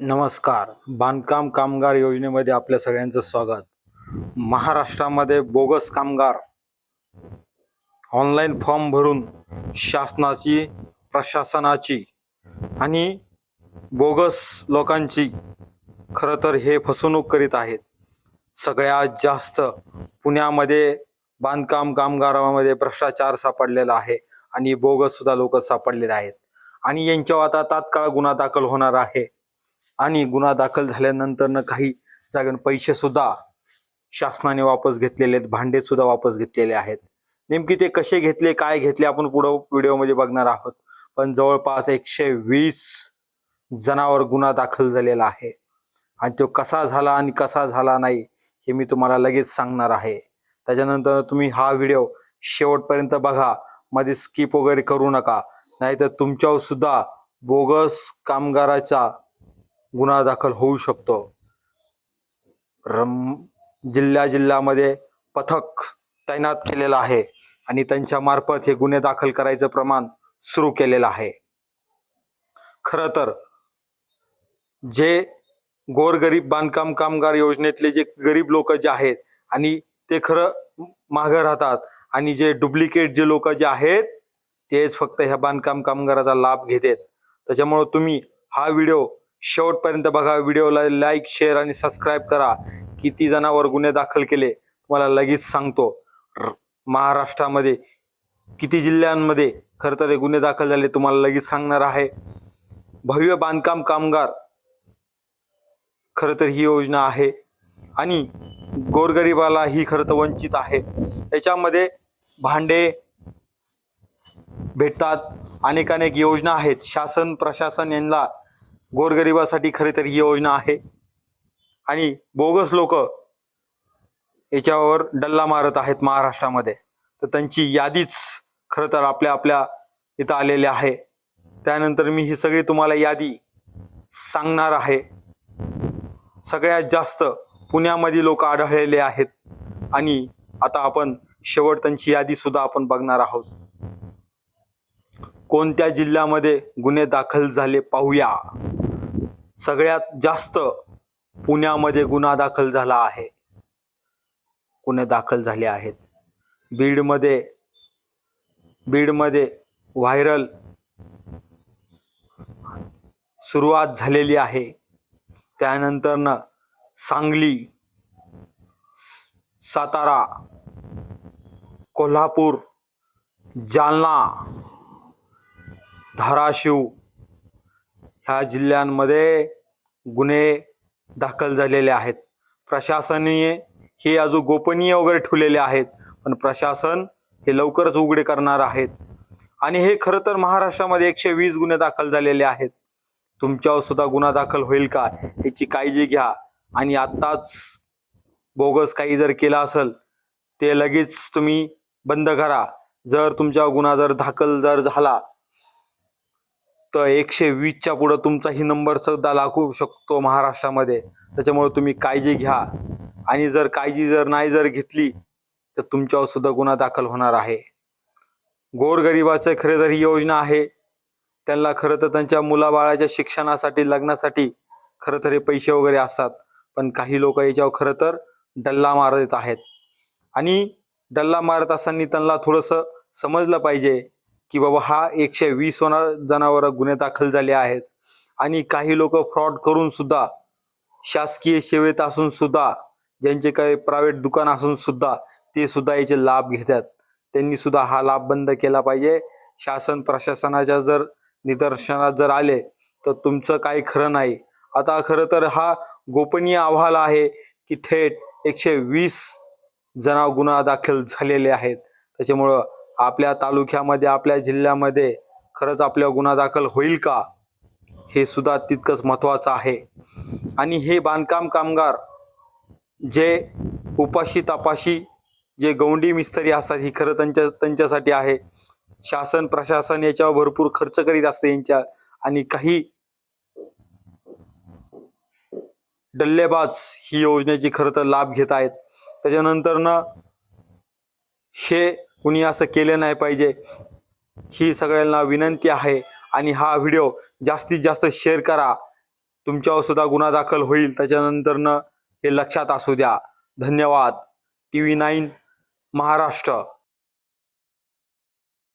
नमस्कार. बांधकाम कामगार योजनेमध्ये आपल्या सगळ्यांचं स्वागत. महाराष्ट्रामध्ये बोगस कामगार ऑनलाईन फॉर्म भरून शासनाची प्रशासनाची आणि बोगस लोकांची खरं तर हे फसवणूक करीत आहेत. सगळ्यात जास्त पुण्यामध्ये बांधकाम कामगारामध्ये भ्रष्टाचार सापडलेला आहे आणि बोगस सुद्धा लोक सापडलेले आहेत. आणि यांच्यावर आता तात्काळ गुन्हा दाखल होणार आहे. आणि गुन्हा दाखल झाल्यानंतर काही जागेवर पैसे सुद्धा शासनाने वापस घेतलेले आहेत भांडे सुद्धा वापस घेतलेले आहेत. नेमके ते कसे घेतले काय घेतले आपण पुढं व्हिडिओमध्ये बघणार आहोत. पण जवळपास एकशे वीस जणांवर गुन्हा दाखल झालेला आहे. आणि तो कसा झाला आणि कसा झाला नाही हे मी तुम्हाला लगेच सांगणार आहे. त्याच्यानंतर तुम्ही हा व्हिडिओ शेवटपर्यंत बघा. मध्ये स्किप वगैरे करू नका. नाहीतर तुमच्यावर सुद्धा बोगस कामगाराचा गुन्हा दाखल होऊ शकतो. रम जिल्ह्या जिल्ह्यामध्ये पथक तैनात केलेलं आहे आणि त्यांच्या मार्फत हे गुन्हे दाखल करायचं प्रमाण सुरू केलेलं आहे. खरं तर जे गोरगरीब बांधकाम कामगार योजनेतले जे गरीब लोक जे आहेत आणि ते खरं मागं राहतात आणि जे डुप्लिकेट जे लोक जे आहेत तेच फक्त ह्या बांधकाम कामगाराचा लाभ घेतात. त्याच्यामुळं तुम्ही हा व्हिडिओ शेवटपर्यंत बघा व्हिडिओला लाईक शेअर आणि सबस्क्राईब करा. किती जणांवर गुन्हे दाखल केले तुम्हाला लगेच सांगतो. महाराष्ट्रामध्ये किती जिल्ह्यांमध्ये खरं तर हे गुन्हे दाखल झाले तुम्हाला लगेच सांगणार आहे. भव्य बांधकाम कामगार खरं तर ही योजना आहे. आणि गोरगरिबाला ही खरं तर वंचित आहे. याच्यामध्ये भांडे भेटतात. अनेक अनेक योजना आहेत. शासन प्रशासन यांना गोरगरिबासाठी खरे तर ही योजना आहे. आणि बोगस लोक याच्यावर डल्ला मारत आहेत महाराष्ट्रामध्ये. तर त्यांची यादीच खरं तर आपल्या आपल्या इथं आलेली आहे. त्यानंतर मी ही सगळी तुम्हाला यादी सांगणार आहे. सगळ्यात जास्त पुण्यामध्ये लोक आढळलेले आहेत. आणि आता आपण शेवट त्यांची यादी सुद्धा आपण बघणार आहोत. कोणत्या जिल्ह्यामध्ये गुन्हे दाखल झाले पाहूया. सगळ्यात जास्त पुण्यामध्ये गुन्हा दाखल झाला आहे. गुन्हे दाखल झाले आहेत. बीडमध्ये बीडमध्ये व्हायरल सुरुवात झालेली आहे. त्यानंतर सांगली सातारा कोल्हापूर जालना धाराशिव ह्या जिल्ह्यांमध्ये गुन्हे दाखल झालेले आहेत. प्रशासनीय हे अजून गोपनीय वगैरे ठेवलेले आहेत पण प्रशासन हे लवकरच उघडे करणार आहेत. आणि हे खरं तर महाराष्ट्रामध्ये एकशे वीस गुन्हे दाखल झालेले आहेत. तुमच्यावर सुद्धा गुन्हा दाखल होईल का याची काळजी घ्या. आणि आत्ताच बोगस काही जर केला असेल ते लगेच तुम्ही बंद करा. जर तुमच्या गुन्हा जर दाखल जर झाला तर एकशे वीसच्या पुढं तुमचाही नंबर सुद्धा लागू शकतो महाराष्ट्रामध्ये. त्याच्यामुळे तुम्ही काळजी घ्या. आणि जर काळजी जर नाही जर घेतली तर तुमच्यावर सुद्धा गुन्हा दाखल होणार आहे. गोरगरिबाचं खरं तर ही योजना आहे. त्यांना खरं तर त्यांच्या मुलाबाळाच्या शिक्षणासाठी लग्नासाठी खरं तर हे पैसे वगैरे असतात. पण काही लोक याच्यावर खरं तर डल्ला मारत आहेत. आणि डल्ला मारत असताना त्यांना थोडंसं समजलं पाहिजे. की बाबा हा एकशे वीस जणांवर गुन्हे दाखल झाले आहेत. आणि काही लोक फ्रॉड करून सुद्धा शासकीय सेवेत असून सुद्धा ज्यांचे काही प्रायव्हेट दुकान असून सुद्धा ते सुद्धा याचे लाभ घेतात. त्यांनी सुद्धा हा लाभ बंद केला पाहिजे. शासन प्रशासनाच्या जर निदर्शनात जर आले तर तुमचं काही खरं नाही. आता खरं तर हा गोपनीय अहवाल आहे की थेट एकशे वीस जणा गुन्हा दाखल झालेले आहेत. त्याच्यामुळं आपल्या तालुक्यामध्ये आपल्या जिल्ह्यामध्ये खरंच आपल्या गुन्हा दाखल होईल का? हे सुद्धा तितकंच महत्वाचं आहे. आणि हे बांधकाम कामगार जे उपाशी तापाशी जे गौंडी मिस्त्री असतात ही खरं त्यांच्या त्यांच्यासाठी आहे. शासन प्रशासन याच्यावर भरपूर खर्च करीत असते यांच्या आणि काही डल्लेबाज ही योजनेची खरं तर लाभ घेत आहेत. त्याच्यानंतर ना हे कुणी असं केलं नाही पाहिजे. ही सगळ्यांना विनंती आहे आणि हा व्हिडिओ जास्तीत जास्त शेअर करा. तुमच्यावर सुद्धा गुन्हा दाखल होईल. त्याच्यानंतरनं हे लक्षात असू द्या. धन्यवाद. T V nine Maharashtra.